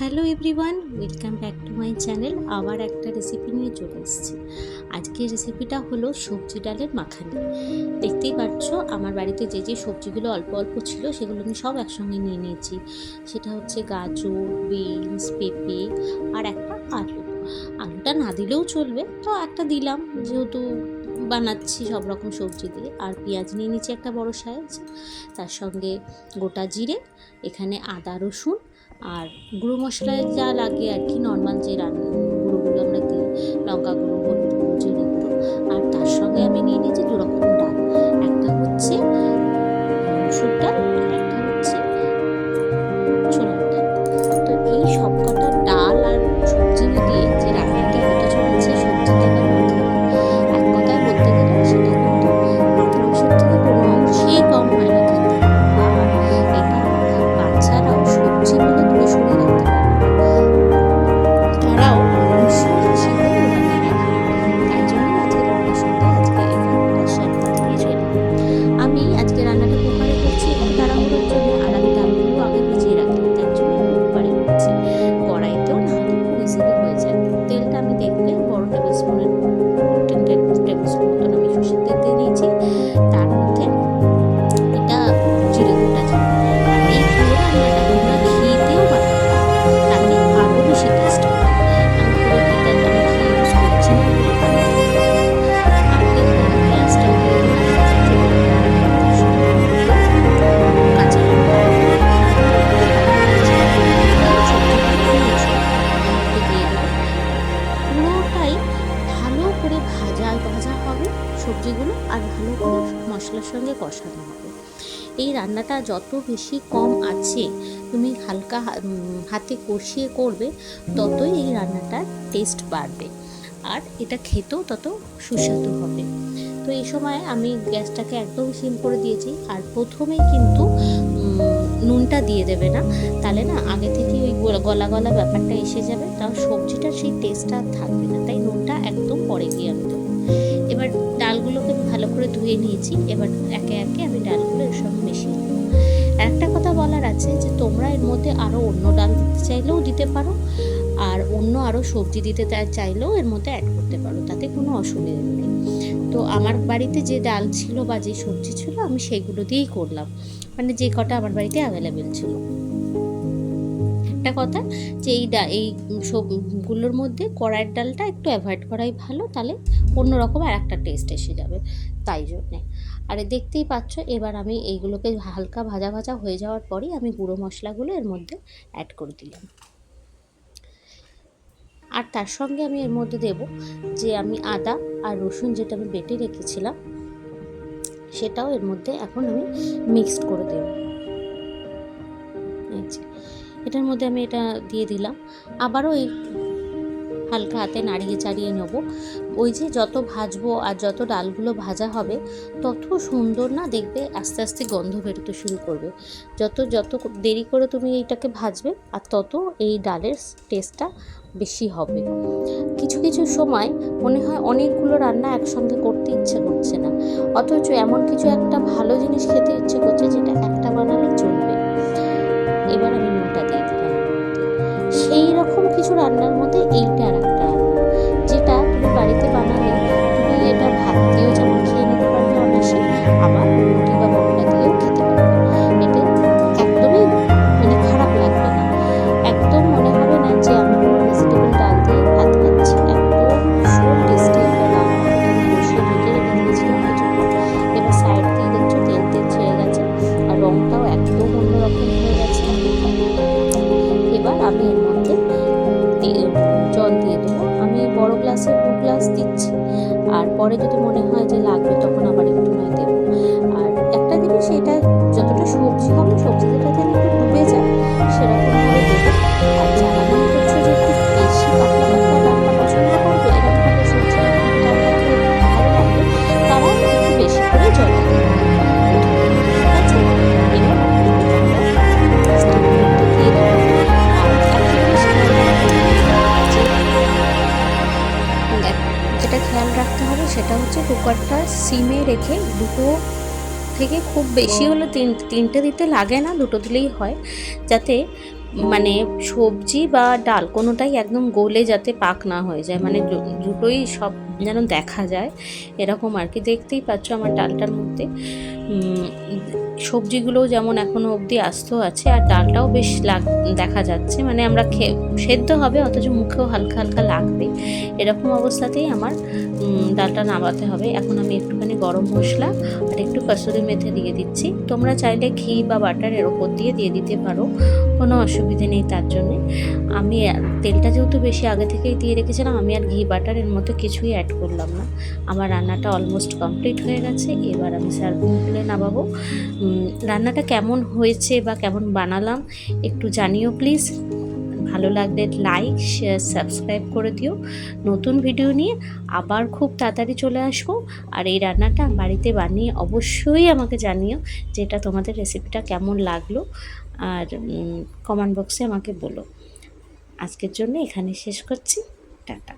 Hello everyone, welcome back to my channel. আবার একটা recipe নিয়ে চলে এসেছি। আজকের রেসিপিটা হলো সবজি ডালের মাখানি। দেখতেই পাচ্ছ, আমার বাড়িতে যে যে সবজিগুলো অল্প অল্প ছিল, সেগুলো আমি সব একসঙ্গে নিয়ে নিয়েছি। সেটা হচ্ছে গাজর, বিনস, পেঁপে আর একটা আলু। আলুটা না দিলেও চলবে, তো একটা দিলাম। যেহেতু বানাচ্ছি সব রকম সবজি দিয়ে, আর পেঁয়াজ নিয়ে নিচ্ছি একটা বড় সাইজ। তার সঙ্গে গোটা জিরে, এখানে আদা, রসুন আর গুঁড়ো মশলায় যা লাগে আর কি নর্মাল যে রান্না গুঁড়োগুলো আমরা দিই লঙ্কা গুঁড়ো মশলার সঙ্গে কষানো হবে। এই রান্নাটা যত বেশি কম আছে, তুমি হালকা হাতে কষিয়ে করবে, ততই এই রান্নাটার টেস্ট বাড়বে। আর এটা খেতেও তত সুস্বাদু হবে। তো এই সময় আমি গ্যাসটাকে একদম সিম করে দিয়েছি। আর প্রথমেই কিন্তু নুনটা দিয়ে দেবে না। তাহলে না, আগে থেকে ওই গলা- গলা ব্যাপারটা এসে যাবে। তাও সবজিটার সেই টেস্টটা আর থাকবে না। তাই নুনটা একদম পরে গিয়ে দেবো। এবার ডালগুলোকে ভালো করে ধুয়ে নিয়েছি। এবার একে একে আমি ডালগুলো এর সঙ্গে মিশিয়ে আর একটা কথা বলার আছে যে, তোমরা এর মধ্যে আরও অন্য ডাল দিতে চাইলেও দিতে পারো, আর অন্য আরও সবজি দিতে চাইলেও এর মধ্যে অ্যাড করতে পারো, তাতে কোনো অসুবিধা নেই। তো আমার বাড়িতে যে ডাল ছিল বা যে সবজি ছিল, আমি সেইগুলো দিয়েই করলাম। মানে যে কটা আমার বাড়িতে অ্যাভেলেবেল ছিল। একটা কথা যে এই ডা এই সবগুলোর মধ্যে কড়াইয়ের ডালটা একটু অ্যাভয়েড করাই ভালো তাহলে অন্যরকম আর একটা টেস্ট এসে যাবে তাই জন্যে। আর দেখতেই পাচ্ছ এবার আমি এইগুলোকে হালকা ভাজা ভাজা হয়ে যাওয়ার পরেই আমি গুঁড়ো মশলাগুলো এর মধ্যে অ্যাড করে দিলাম। আর তার সঙ্গে আমি এর মধ্যে দেব যে আমি আদা আর রসুন যেটা আমি বেটে রেখেছিলাম সেটাও এর মধ্যে এখন আমি মিক্সড করে দেব। যে, এটার মধ্যে আমি এটা দিয়ে দিলাম। আবারও এই হালকা হাতে নাড়িয়ে চাড়িয়ে নেব। ওই যে যত ভাজবো আর যত ডালগুলো ভাজা হবে, তত সুন্দর না দেখবে আস্তে আস্তে গন্ধ বেরোতে শুরু করবে। যত যত দেরি করে তুমি এইটাকে ভাজবে, আর তত এই ডালের টেস্টটা বেশি হবে। কিছু কিছু সময় মনে হয় অনেকগুলো রান্না একসঙ্গে করতে ইচ্ছে করছে না। অথচ এমন কিছু একটা ভালো জিনিস খেতে ইচ্ছে করছে যেটা একটা এবার আমি নুনটা দিয়ে দিলাম। সেই রকম কিছু রান্নার মধ্যে এইটা গ্লাসে দু গ্লাস দিচ্ছি। আর পরে যদি মনে হয় যে লাগবে, তখন আবার একটু নয় দেবো। আর একটা জিনিস এটা যতটা সবজি হবে সবজিটা যেন একটু ডুবে যায় সেরকমভাবে দেবো। আর কুকারটা সিমে রেখে দুটো থেকে খুব বেশি হলে তিন তিনটে দিতে লাগে না দুটো দিলেই হয়। যাতে মানে সবজি বা ডাল কোনোটাই একদম গোলে যাতে পাক না হয়ে যায়। মানে দুটোই সব যেন দেখা যায়, এরকম আর কি দেখতেই পাচ্ছ আমার ডালটার মধ্যে সবজিগুলোও যেমন এখনও অবধি আস্ত আছে, আর ডালটাও বেশ লাগ, দেখা যাচ্ছে। মানে আমরা খে, সেদ্ধ হবে, অথচ মুখেও হালকা হালকা লাগবে। এরকম অবস্থাতেই আমার ডালটা নামাতে হবে। এখন আমি একটুখানি গরম মশলা আর একটু কসুরি মেথি দিয়ে দিচ্ছি। তোমরা চাইলে ঘি বা বাটার এর ওপর দিয়ে দিয়ে দিতে পারো, কোনো অসুবিধে নেই তার জন্যে। আমি তেলটা যেহেতু বেশি আগে থেকেই দিয়ে রেখেছিলাম, আমি আর ঘি বাটার এর মধ্যে কিছুই অ্যাড করলাম না। আমার রান্নাটা অলমোস্ট কমপ্লিট হয়ে গেছে। এবার আমি সার্ভিং প্লে নামাবো। রান্নাটা কেমন হয়েছে বা কেমন বানালাম একটু জানিও প্লিজ ভালো লাগলে লাইক শেয়ার সাবস্ক্রাইব করে দিও। নতুন ভিডিও নিয়ে আবার খুব তাড়াতাড়ি চলে আসব। আর এই রান্নাটা বাড়িতে বানিয়ে অবশ্যই আমাকে জানিও যেটা তোমাদের রেসিপিটা কেমন লাগল। আর কমেন্ট বক্সে আমাকে বলো। আজকের জন্য এখানে শেষ করছি। টাটা।